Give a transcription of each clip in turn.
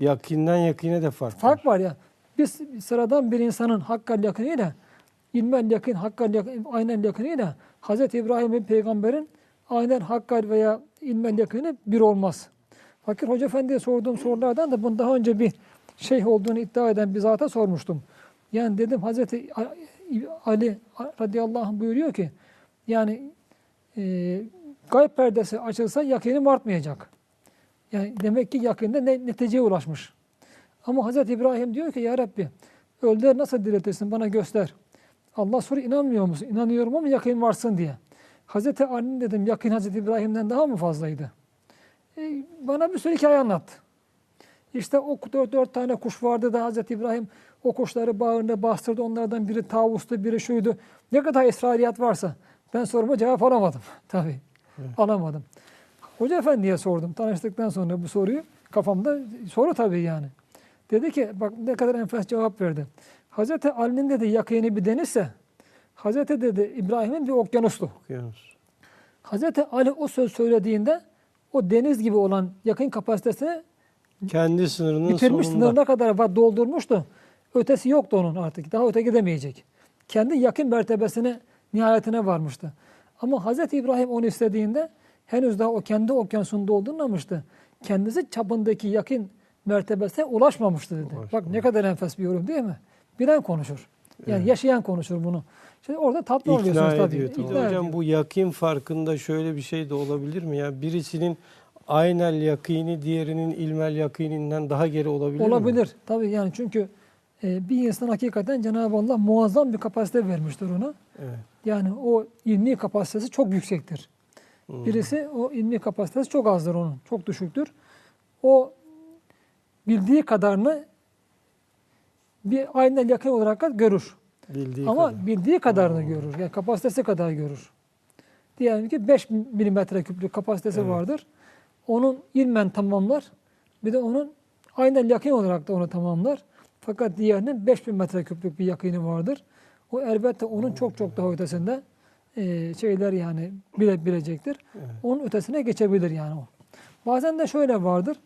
Yakinden yakine de fark, Fark var. var ya. Biz sıradan bir insanın hakkal yakınıyla ilmel yakın, hakkal yakın, aynen yakınıyla Hz. İbrahim'in peygamberin aynen hakkal veya ilmel yakını bir olmaz. Fakir Hoca Efendi'ye sorduğum sorulardan da bunu daha önce bir şeyh olduğunu iddia eden bir zata sormuştum. Yani dedim Hz. Ali radıyallahu anh buyuruyor ki yani e, gayb perdesi açılsa yakinim artmayacak. Yani demek ki yakında ne, neticeye ulaşmış. Ama Hazreti İbrahim diyor ki ya Rabbi öldüler nasıl diriltirsin bana göster. Allah soru inanmıyor musun? İnanıyorum ama yakın varsın diye. Hazreti Ali'nin dedim yakın Hazreti İbrahim'den daha mı fazlaydı? E, bana bir sürü hikaye anlattı. İşte o dört, dört tane kuş vardı da Hazreti İbrahim o kuşları bağrına bastırdı. Onlardan biri tavustu, biri şuydu. Ne kadar esrariyat varsa ben soruma cevap alamadım. Tabii alamadım. Hoca Efendi'ye sordum tanıştıktan sonra bu soruyu. Kafamda soru tabii yani. Dedi ki bak ne kadar enfes cevap verdi. Hazreti Ali'nin dedi yakini bir denizse Hazreti dedi İbrahim'in bir okyanustu. Okyanus. Hazreti Ali o söz söylediğinde o deniz gibi olan yakın kapasitesini Kendi sınırının bitirmiş sonunda. sınırına kadar doldurmuştu. Ötesi yoktu onun artık. Daha öte gidemeyecek. Kendi yakın mertebesine, nihayetine varmıştı. Ama Hazreti İbrahim onu istediğinde henüz daha o kendi okyanusunu doldurmamıştı. Kendisi çapındaki yakın mertebesine ulaşmamıştı dedi. Bak ne kadar enfes bir yorum değil mi? Bilen konuşur. Yani yaşayan konuşur bunu. Şimdi orada tatlı oluyorsunuz İkna tabii. ediyor. tabii. İkna Hocam ediyor. bu yakin farkında şöyle bir şey de olabilir mi? ya? birisinin aynel yakini diğerinin ilmel yakininden daha geri olabilir mi? Olabilir. Tabii yani çünkü e, bir insan hakikaten Cenab-ı Allah muazzam bir kapasite vermiştir ona. Evet. Yani o ilmi kapasitesi çok yüksektir. Hmm. Birisi o ilmi kapasitesi çok azdır onun. Çok düşüktür. O bildiği kadarını bir aynen yakın olarak görür. Bildiği Ama kadar. bildiği kadarını görür. Yani kapasitesi kadar görür. Diyelim ki 5 milimetre küplük kapasitesi Evet. vardır. Onun ilmen tamamlar. Bir de onun aynen yakın olarak da onu tamamlar. Fakat diğerinin 5000 metre küplük bir yakını vardır. O elbette onun çok çok daha ötesinde e, şeyler yani bile bilecektir. Evet. Onun ötesine geçebilir yani o. Bazen de şöyle vardır.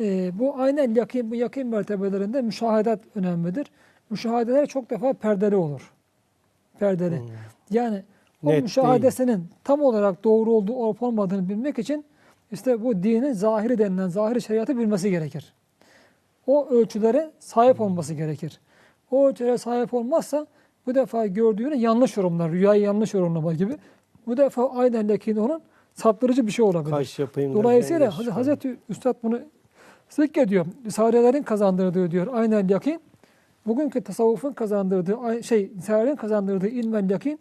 E, bu aynen yakın, bu yakın mertebelerinde müşahedat önemlidir. Müşahedeler çok defa perdeli olur. Perdeli. Hmm. Yani o Net müşahadesinin tam olarak doğru olduğu olup olmadığını bilmek için işte bu dinin zahiri denilen zahiri şeriatı bilmesi gerekir. O ölçülere sahip olması gerekir. O ölçülere sahip olmazsa bu defa gördüğünü yanlış yorumlar, rüyayı yanlış yorumlama gibi. Bu defa aynen lekin onun saptırıcı bir şey olabilir. Kaş yapayım Dolayısıyla Haz- Hazreti Üstad bunu zikrediyor. Risalelerin kazandırdığı diyor aynen yakin. Bugünkü tasavvufun kazandırdığı şey Risalelerin kazandırdığı ilmen yakin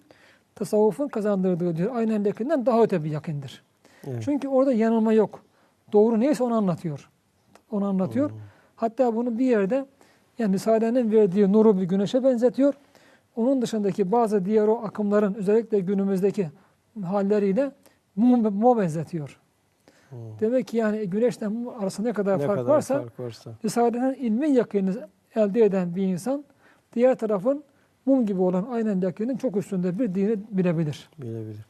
tasavvufun kazandırdığı diyor aynen yakinden daha öte bir yakindir. Evet. Çünkü orada yanılma yok. Doğru neyse onu anlatıyor. Onu anlatıyor. Hmm. Hatta bunu bir yerde yani Risale'nin verdiği nuru bir güneşe benzetiyor. Onun dışındaki bazı diğer o akımların özellikle günümüzdeki halleriyle mum, benzetiyor. Hmm. Demek ki yani güneşle mum arasında ne kadar Ne fark kadar varsa fark varsa. Risale'nin ilmi yakını elde eden bir insan diğer tarafın mum gibi olan aynen yakının çok üstünde bir dini bilebilir. Bilebilir.